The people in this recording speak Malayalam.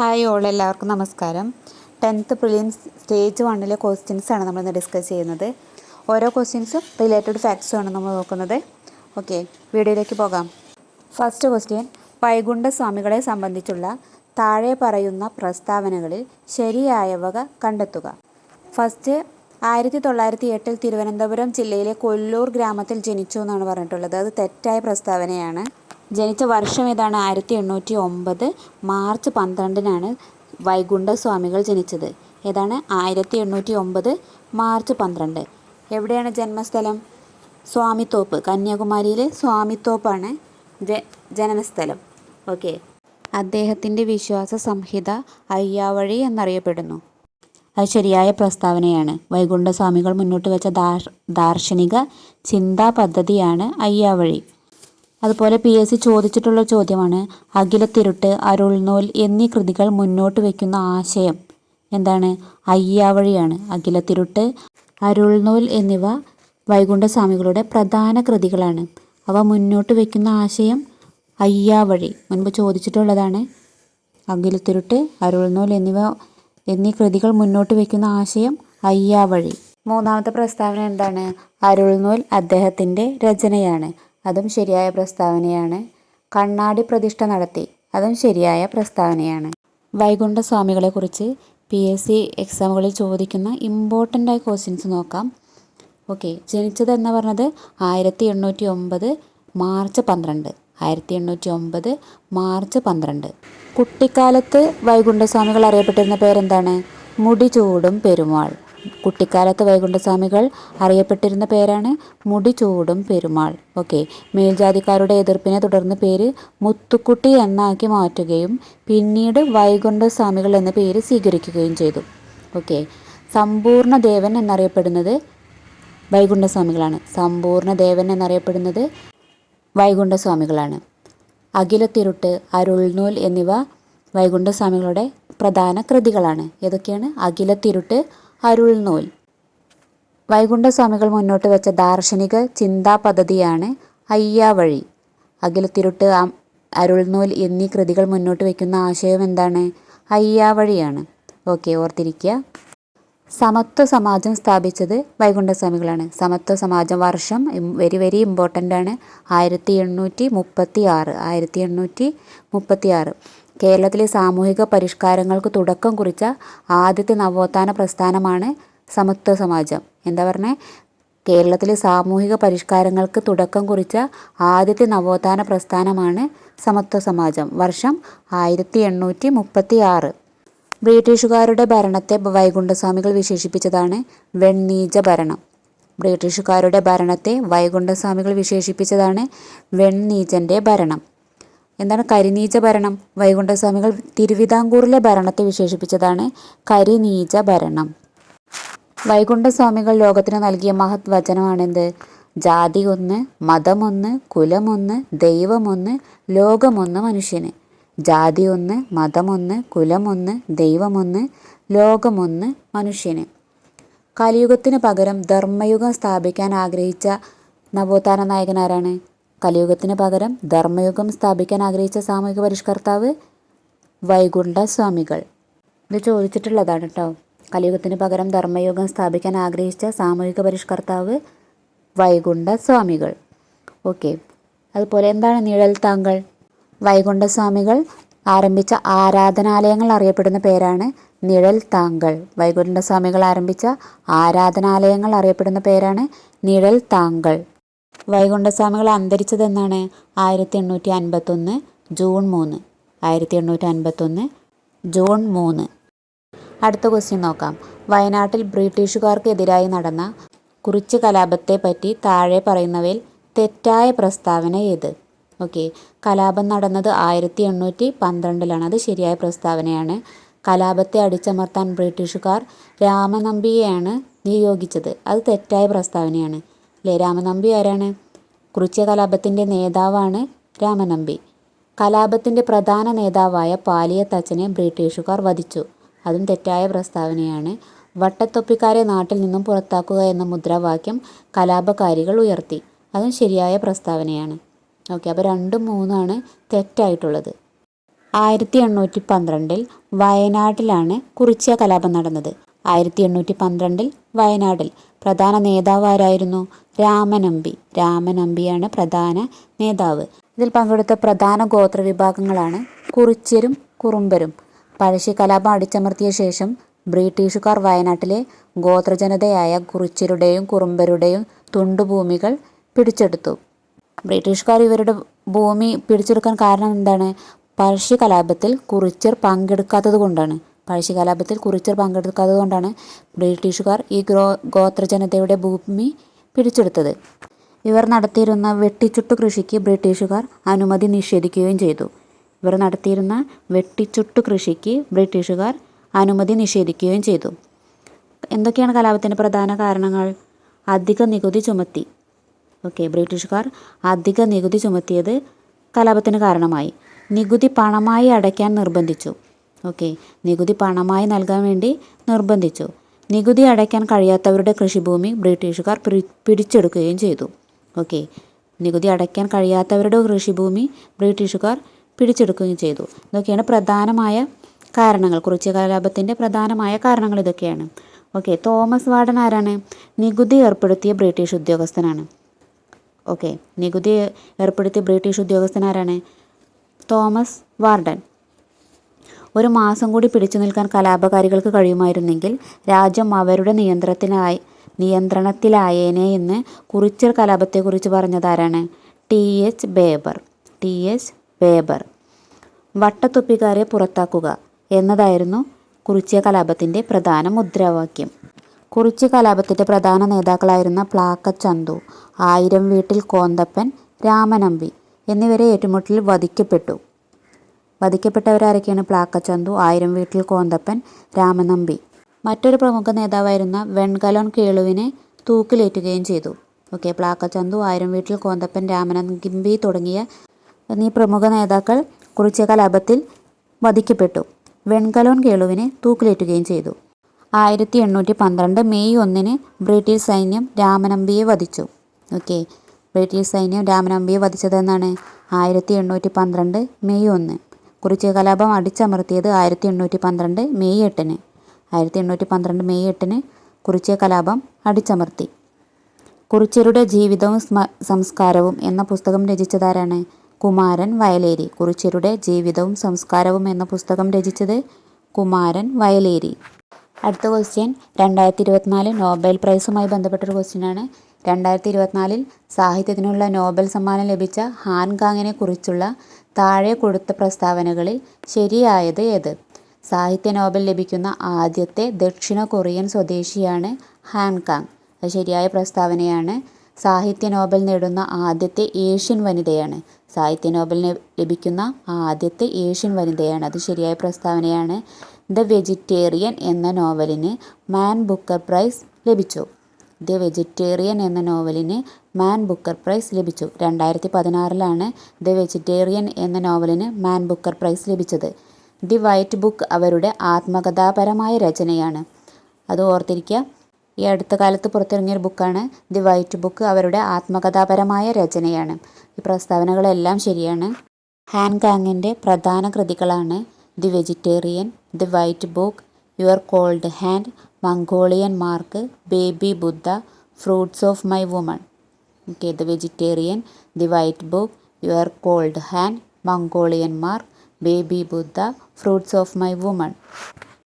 ഹായ് ഓൾ എല്ലാവർക്കും നമസ്കാരം ടെൻത്ത് പ്രിലിയൻസ് സ്റ്റേജ് വണ്ണിലെ ക്വസ്റ്റ്യൻസാണ് നമ്മളിന്ന് ഡിസ്കസ് ചെയ്യുന്നത് ഓരോ ക്വസ്റ്റ്യൻസും റിലേറ്റഡ് ഫാക്ട്സുമാണ് നമ്മൾ നോക്കുന്നത് ഓക്കെ വീഡിയോയിലേക്ക് പോകാം ഫസ്റ്റ് ക്വസ്റ്റ്യൻ വൈകുണ്ഠ സ്വാമികളെ സംബന്ധിച്ചുള്ള താഴെ പറയുന്ന പ്രസ്താവനകളിൽ ശരിയായവക കണ്ടെത്തുക ഫസ്റ്റ് ആയിരത്തി തൊള്ളായിരത്തി എട്ടിൽ തിരുവനന്തപുരം ജില്ലയിലെ കൊല്ലൂർ ഗ്രാമത്തിൽ ജനിച്ചു എന്നാണ് പറഞ്ഞിട്ടുള്ളത് അത് തെറ്റായ പ്രസ്താവനയാണ് ജനിച്ച വർഷം ഏതാണ് ആയിരത്തി എണ്ണൂറ്റി ഒമ്പത് മാർച്ച് പന്ത്രണ്ടിനാണ് വൈകുണ്ഠ സ്വാമികൾ ജനിച്ചത് ഏതാണ് ആയിരത്തി എണ്ണൂറ്റി ഒമ്പത് മാർച്ച് പന്ത്രണ്ട് എവിടെയാണ് ജന്മസ്ഥലം സ്വാമിത്തോപ്പ് കന്യാകുമാരിയിലെ സ്വാമിത്തോപ്പാണ് ജ ജനനസ്ഥലം ഓക്കെ അദ്ദേഹത്തിൻ്റെ വിശ്വാസ സംഹിത അയ്യാവഴി എന്നറിയപ്പെടുന്നു അത് ശരിയായ പ്രസ്താവനയാണ് വൈകുണ്ഠസ്വാമികൾ മുന്നോട്ട് വെച്ച ദാർ ദാർശനിക ചിന്താ പദ്ധതിയാണ് അയ്യാവഴി അതുപോലെ പി എസ് സി ചോദിച്ചിട്ടുള്ള ചോദ്യമാണ് അഖിലത്തിരുട്ട് അരുൾനൂൽ എന്നീ കൃതികൾ മുന്നോട്ട് വയ്ക്കുന്ന ആശയം എന്താണ് അയ്യാവഴിയാണ് അഖിലത്തിരുട്ട് അരുൾനൂൽ എന്നിവ വൈകുണ്ഠസ്വാമികളുടെ പ്രധാന കൃതികളാണ് അവ മുന്നോട്ട് വയ്ക്കുന്ന ആശയം അയ്യാവഴി മുൻപ് ചോദിച്ചിട്ടുള്ളതാണ് അഖിലത്തിരുട്ട് അരുൾനൂൽ എന്നിവ എന്നീ കൃതികൾ മുന്നോട്ട് വയ്ക്കുന്ന ആശയം അയ്യാവഴി മൂന്നാമത്തെ പ്രസ്താവന എന്താണ് അരുൾനൂൽ അദ്ദേഹത്തിൻ്റെ രചനയാണ് അതും ശരിയായ പ്രസ്താവനയാണ് കണ്ണാടി പ്രതിഷ്ഠ നടത്തി അതും ശരിയായ പ്രസ്താവനയാണ് വൈകുണ്ഠസ്വാമികളെക്കുറിച്ച് പി എസ് സി എക്സാമുകളിൽ ചോദിക്കുന്ന ഇമ്പോർട്ടൻ്റ് ആയ ക്വസ്റ്റ്യൻസ് നോക്കാം ഓക്കെ ജനിച്ചത് എന്ന് പറഞ്ഞത് ആയിരത്തി എണ്ണൂറ്റി ഒമ്പത് മാർച്ച് പന്ത്രണ്ട് ആയിരത്തി എണ്ണൂറ്റി ഒമ്പത് മാർച്ച് പന്ത്രണ്ട് കുട്ടിക്കാലത്ത് വൈകുണ്ഠസ്വാമികൾ അറിയപ്പെട്ടിരുന്ന പേരെന്താണ് മുടി ചൂടും പെരുമാൾ കുട്ടിക്കാലത്ത് വൈകുണ്ഠസ്വാമികൾ അറിയപ്പെട്ടിരുന്ന പേരാണ് മുടി ചൂടും പെരുമാൾ ഓക്കെ മേൽജാതിക്കാരുടെ എതിർപ്പിനെ തുടർന്ന് പേര് മുത്തുക്കുട്ടി എന്നാക്കി മാറ്റുകയും പിന്നീട് വൈകുണ്ഠസ്വാമികൾ എന്ന പേര് സ്വീകരിക്കുകയും ചെയ്തു ഓക്കെ സമ്പൂർണ്ണ ദേവൻ എന്നറിയപ്പെടുന്നത് വൈകുണ്ഠസ്വാമികളാണ് സമ്പൂർണ്ണ ദേവൻ എന്നറിയപ്പെടുന്നത് വൈകുണ്ഠസ്വാമികളാണ് അഖിലത്തിരുട്ട് അരുൾനൂൽ എന്നിവ വൈകുണ്ഠസ്വാമികളുടെ പ്രധാന കൃതികളാണ് ഏതൊക്കെയാണ് അഖിലത്തിരുട്ട് അരുൾനൂൽ വൈകുണ്ഠസ്വാമികൾ മുന്നോട്ട് വെച്ച ദാർശനിക ചിന്താ പദ്ധതിയാണ് അയ്യാവഴി അഖിലത്തിരുട്ട് അരുൾനൂൽ എന്നീ കൃതികൾ മുന്നോട്ട് വയ്ക്കുന്ന ആശയം എന്താണ് അയ്യാവഴിയാണ് ഓക്കെ ഓർത്തിരിക്കുക സമത്വ സമാജം സ്ഥാപിച്ചത് വൈകുണ്ഠസ്വാമികളാണ് സമത്വ സമാജം വർഷം വെരി വെരി ഇമ്പോർട്ടൻ്റ് ആണ് ആയിരത്തി എണ്ണൂറ്റി മുപ്പത്തി ആറ് ആയിരത്തി എണ്ണൂറ്റി മുപ്പത്തി ആറ് കേരളത്തിലെ സാമൂഹിക പരിഷ്കാരങ്ങൾക്ക് തുടക്കം കുറിച്ച ആദ്യത്തെ നവോത്ഥാന പ്രസ്ഥാനമാണ് സമത്വ സമാജം എന്താ പറഞ്ഞേ കേരളത്തിലെ സാമൂഹിക പരിഷ്കാരങ്ങൾക്ക് തുടക്കം കുറിച്ച ആദ്യത്തെ നവോത്ഥാന പ്രസ്ഥാനമാണ് സമത്വ സമാജം വർഷം ആയിരത്തി എണ്ണൂറ്റി മുപ്പത്തി ആറ് ബ്രിട്ടീഷുകാരുടെ ഭരണത്തെ വൈകുണ്ഠസ്വാമികൾ വിശേഷിപ്പിച്ചതാണ് വെണ്ണീജ ഭരണം ബ്രിട്ടീഷുകാരുടെ ഭരണത്തെ വൈകുണ്ഠസ്വാമികൾ വിശേഷിപ്പിച്ചതാണ് വെണ്ണീജൻ്റെ ഭരണം എന്താണ് കരിനീച്ച ഭരണം വൈകുണ്ഠസ്വാമികൾ തിരുവിതാംകൂറിലെ ഭരണത്തെ വിശേഷിപ്പിച്ചതാണ് കരിനീച്ച ഭരണം വൈകുണ്ഠസ്വാമികൾ ലോകത്തിന് നൽകിയ മഹത് വചനമാണെന്ത് ജാതി ഒന്ന് മതമൊന്ന് കുലമൊന്ന് ദൈവമൊന്ന് ലോകമൊന്ന് മനുഷ്യന് ജാതി ഒന്ന് മതമൊന്ന് കുലമൊന്ന് ദൈവമൊന്ന് ലോകമൊന്ന് മനുഷ്യന് കലിയുഗത്തിന് പകരം ധർമ്മയുഗം സ്ഥാപിക്കാൻ ആഗ്രഹിച്ച നവോത്ഥാന നായകൻ ആരാണ് കലിയുഗത്തിന് പകരം ധർമ്മയുഗം സ്ഥാപിക്കാൻ ആഗ്രഹിച്ച സാമൂഹിക പരിഷ്കർത്താവ് വൈകുണ്ഠ സ്വാമികൾ ഇത് ചോദിച്ചിട്ടുള്ളതാണ് കേട്ടോ കലിയുഗത്തിന് പകരം ധർമ്മയുഗം സ്ഥാപിക്കാൻ ആഗ്രഹിച്ച സാമൂഹിക പരിഷ്കർത്താവ് വൈകുണ്ഠ സ്വാമികൾ ഓക്കെ അതുപോലെ എന്താണ് നിഴൽ താങ്കൾ വൈകുണ്ഠ സ്വാമികൾ ആരംഭിച്ച ആരാധനാലയങ്ങൾ അറിയപ്പെടുന്ന പേരാണ് നിഴൽ താങ്കൾ വൈകുണ്ഠ സ്വാമികൾ ആരംഭിച്ച ആരാധനാലയങ്ങൾ അറിയപ്പെടുന്ന പേരാണ് നിഴൽ താങ്കൾ വൈകുണ്ഠസ്വാമികൾ അന്തരിച്ചതെന്നാണ് ആയിരത്തി എണ്ണൂറ്റി അൻപത്തൊന്ന് ജൂൺ മൂന്ന് ആയിരത്തി എണ്ണൂറ്റി അൻപത്തൊന്ന് ജൂൺ മൂന്ന് അടുത്ത ക്വസ്റ്റ്യൻ നോക്കാം വയനാട്ടിൽ ബ്രിട്ടീഷുകാർക്കെതിരായി നടന്ന കുറിച്ച് പറ്റി താഴെ പറയുന്നവയിൽ തെറ്റായ പ്രസ്താവന ഏത് ഓക്കെ കലാപം നടന്നത് ആയിരത്തി എണ്ണൂറ്റി പന്ത്രണ്ടിലാണ് അത് ശരിയായ പ്രസ്താവനയാണ് കലാപത്തെ അടിച്ചമർത്താൻ ബ്രിട്ടീഷുകാർ രാമനമ്പിയെയാണ് നിയോഗിച്ചത് അത് തെറ്റായ പ്രസ്താവനയാണ് അല്ലേ രാമനമ്പി ആരാണ് കലാപത്തിൻ്റെ നേതാവാണ് രാമനമ്പി കലാപത്തിൻ്റെ പ്രധാന നേതാവായ പാലിയത്തച്ഛനെ ബ്രിട്ടീഷുകാർ വധിച്ചു അതും തെറ്റായ പ്രസ്താവനയാണ് വട്ടത്തൊപ്പിക്കാരെ നാട്ടിൽ നിന്നും പുറത്താക്കുക എന്ന മുദ്രാവാക്യം കലാപകാരികൾ ഉയർത്തി അതും ശരിയായ പ്രസ്താവനയാണ് ഓക്കെ അപ്പോൾ രണ്ടും മൂന്നാണ് തെറ്റായിട്ടുള്ളത് ആയിരത്തി എണ്ണൂറ്റി പന്ത്രണ്ടിൽ വയനാട്ടിലാണ് കുറിച്യ കലാപം നടന്നത് ആയിരത്തി എണ്ണൂറ്റി പന്ത്രണ്ടിൽ വയനാട്ടിൽ പ്രധാന നേതാവ് ആരായിരുന്നു രാമനമ്പി രാമനമ്പിയാണ് പ്രധാന നേതാവ് ഇതിൽ പങ്കെടുത്ത പ്രധാന ഗോത്രവിഭാഗങ്ങളാണ് കുറിച്യരും കുറുമ്പരും പഴശ്ശി കലാപം അടിച്ചമർത്തിയ ശേഷം ബ്രിട്ടീഷുകാർ വയനാട്ടിലെ ഗോത്രജനതയായ കുറിച്യരുടെയും കുറുമ്പരുടെയും തുണ്ടുഭൂമികൾ പിടിച്ചെടുത്തു ബ്രിട്ടീഷുകാർ ഇവരുടെ ഭൂമി പിടിച്ചെടുക്കാൻ കാരണം എന്താണ് പഴശ്ശി കലാപത്തിൽ കുറിച്യർ പങ്കെടുക്കാത്തത് കൊണ്ടാണ് പഴശ്ശികലാപത്തിൽ കുറിച്യർ പങ്കെടുക്കാത്തതുകൊണ്ടാണ് ബ്രിട്ടീഷുകാർ ഈ ഗ്രോ ഗോത്രജനതയുടെ ഭൂമി പിടിച്ചെടുത്തത് ഇവർ നടത്തിയിരുന്ന വെട്ടിച്ചുട്ടു കൃഷിക്ക് ബ്രിട്ടീഷുകാർ അനുമതി നിഷേധിക്കുകയും ചെയ്തു ഇവർ നടത്തിയിരുന്ന വെട്ടിച്ചുട്ടു കൃഷിക്ക് ബ്രിട്ടീഷുകാർ അനുമതി നിഷേധിക്കുകയും ചെയ്തു എന്തൊക്കെയാണ് കലാപത്തിൻ്റെ പ്രധാന കാരണങ്ങൾ അധിക നികുതി ചുമത്തി ഓക്കെ ബ്രിട്ടീഷുകാർ അധിക നികുതി ചുമത്തിയത് കലാപത്തിന് കാരണമായി നികുതി പണമായി അടയ്ക്കാൻ നിർബന്ധിച്ചു ഓക്കെ നികുതി പണമായി നൽകാൻ വേണ്ടി നിർബന്ധിച്ചു നികുതി അടയ്ക്കാൻ കഴിയാത്തവരുടെ കൃഷിഭൂമി ബ്രിട്ടീഷുകാർ പിടിച്ചെടുക്കുകയും ചെയ്തു ഓക്കെ നികുതി അടയ്ക്കാൻ കഴിയാത്തവരുടെ കൃഷിഭൂമി ബ്രിട്ടീഷുകാർ പിടിച്ചെടുക്കുകയും ചെയ്തു ഇതൊക്കെയാണ് പ്രധാനമായ കാരണങ്ങൾ കുറിച്ച് കലാപത്തിൻ്റെ പ്രധാനമായ കാരണങ്ങൾ ഇതൊക്കെയാണ് ഓക്കെ തോമസ് വാർഡൻ ആരാണ് നികുതി ഏർപ്പെടുത്തിയ ബ്രിട്ടീഷ് ഉദ്യോഗസ്ഥനാണ് ഓക്കെ നികുതി ഏർപ്പെടുത്തിയ ബ്രിട്ടീഷ് ഉദ്യോഗസ്ഥനാരാണ് തോമസ് വാർഡൻ ഒരു മാസം കൂടി പിടിച്ചു നിൽക്കാൻ കലാപകാരികൾക്ക് കഴിയുമായിരുന്നെങ്കിൽ രാജ്യം അവരുടെ നിയന്ത്രണത്തിനായി നിയന്ത്രണത്തിലായേനെ എന്ന് കുറിച്ചർ കലാപത്തെക്കുറിച്ച് പറഞ്ഞതാരാണ് T H Baber T H Baber വട്ടത്തൊപ്പിക്കാരെ പുറത്താക്കുക എന്നതായിരുന്നു കുറിച്യ കലാപത്തിൻ്റെ പ്രധാന മുദ്രാവാക്യം കുറിച്യ കലാപത്തിൻ്റെ പ്രധാന നേതാക്കളായിരുന്ന പ്ലാക്ക ചന്തു ആയിരം വീട്ടിൽ കോന്തപ്പൻ രാമനമ്പി എന്നിവരെ ഏറ്റുമുട്ടലിൽ വധിക്കപ്പെട്ടു വധിക്കപ്പെട്ടവരാരൊക്കെയാണ് പ്ലാക്കച്ചന്തു ആയിരം വീട്ടിൽ കോന്തപ്പൻ രാമനമ്പി മറ്റൊരു പ്രമുഖ നേതാവായിരുന്ന വെൺകലോൺ കേളുവിനെ തൂക്കിലേറ്റുകയും ചെയ്തു ഓക്കെ പ്ലാക്കച്ചന്തു ആയിരം വീട്ടിൽ കോന്തപ്പൻ രാമനമ്പി തുടങ്ങിയ എന്നീ പ്രമുഖ നേതാക്കൾ കുറിച്ച കലാപത്തിൽ വധിക്കപ്പെട്ടു വെൺകലോൺ കേളുവിനെ തൂക്കിലേറ്റുകയും ചെയ്തു ആയിരത്തി എണ്ണൂറ്റി പന്ത്രണ്ട് മെയ് ഒന്നിന് ബ്രിട്ടീഷ് സൈന്യം രാമനമ്പിയെ വധിച്ചു ഓക്കെ ബ്രിട്ടീഷ് സൈന്യം രാമനമ്പിയെ വധിച്ചതെന്നാണ് ആയിരത്തി എണ്ണൂറ്റി പന്ത്രണ്ട് മെയ് ഒന്ന് കുറിച്ച് കലാപം അടിച്ചമർത്തിയത് ആയിരത്തി എണ്ണൂറ്റി പന്ത്രണ്ട് മെയ് എട്ടിന് ആയിരത്തി എണ്ണൂറ്റി പന്ത്രണ്ട് മെയ് എട്ടിന് കുറിച്ച് കലാപം അടിച്ചമർത്തി കുറിച്ചരുടെ ജീവിതവും സംസ്കാരവും എന്ന പുസ്തകം രചിച്ചതാരാണ് കുമാരൻ വയലേരി കുറിച്ചരുടെ ജീവിതവും സംസ്കാരവും എന്ന പുസ്തകം രചിച്ചത് കുമാരൻ വയലേരി അടുത്ത ക്വസ്റ്റ്യൻ രണ്ടായിരത്തി ഇരുപത്തിനാല് നോബൽ പ്രൈസുമായി ബന്ധപ്പെട്ടൊരു ക്വസ്റ്റ്യനാണ് രണ്ടായിരത്തി ഇരുപത്തിനാലിൽ സാഹിത്യത്തിനുള്ള നോബൽ സമ്മാനം ലഭിച്ച ഹാൻകാങ്ങിനെ കുറിച്ചുള്ള താഴെ കൊടുത്ത പ്രസ്താവനകളിൽ ശരിയായത് ഏത് സാഹിത്യ നോബൽ ലഭിക്കുന്ന ആദ്യത്തെ ദക്ഷിണ കൊറിയൻ സ്വദേശിയാണ് ഹാൻകാങ് അത് ശരിയായ പ്രസ്താവനയാണ് സാഹിത്യ നോബൽ നേടുന്ന ആദ്യത്തെ ഏഷ്യൻ വനിതയാണ് സാഹിത്യ നോബൽ ലഭിക്കുന്ന ആദ്യത്തെ ഏഷ്യൻ വനിതയാണ് അത് ശരിയായ പ്രസ്താവനയാണ് ദ വെജിറ്റേറിയൻ എന്ന നോവലിന് മാൻ ബുക്കർ പ്രൈസ് ലഭിച്ചു ദി വെജിറ്റേറിയൻ എന്ന നോവലിന് മാൻ ബുക്കർ പ്രൈസ് ലഭിച്ചു രണ്ടായിരത്തി പതിനാറിലാണ് ദി വെജിറ്റേറിയൻ എന്ന നോവലിന് മാൻ ബുക്കർ പ്രൈസ് ലഭിച്ചത് ദി വൈറ്റ് ബുക്ക് അവരുടെ ആത്മകഥാപരമായ രചനയാണ് അത് ഓർത്തിരിക്കുക ഈ അടുത്ത കാലത്ത് പുറത്തിറങ്ങിയൊരു ബുക്കാണ് ദി വൈറ്റ് ബുക്ക് അവരുടെ ആത്മകഥാപരമായ രചനയാണ് ഈ പ്രസ്താവനകളെല്ലാം ശരിയാണ് ഹാൻഗാങ്ങിൻ്റെ പ്രധാന കൃതികളാണ് the vegetarian the white book your cold hand Mongolian mark baby Buddha fruits of my woman okay the vegetarian the white book your cold hand Mongolian mark baby Buddha fruits of my woman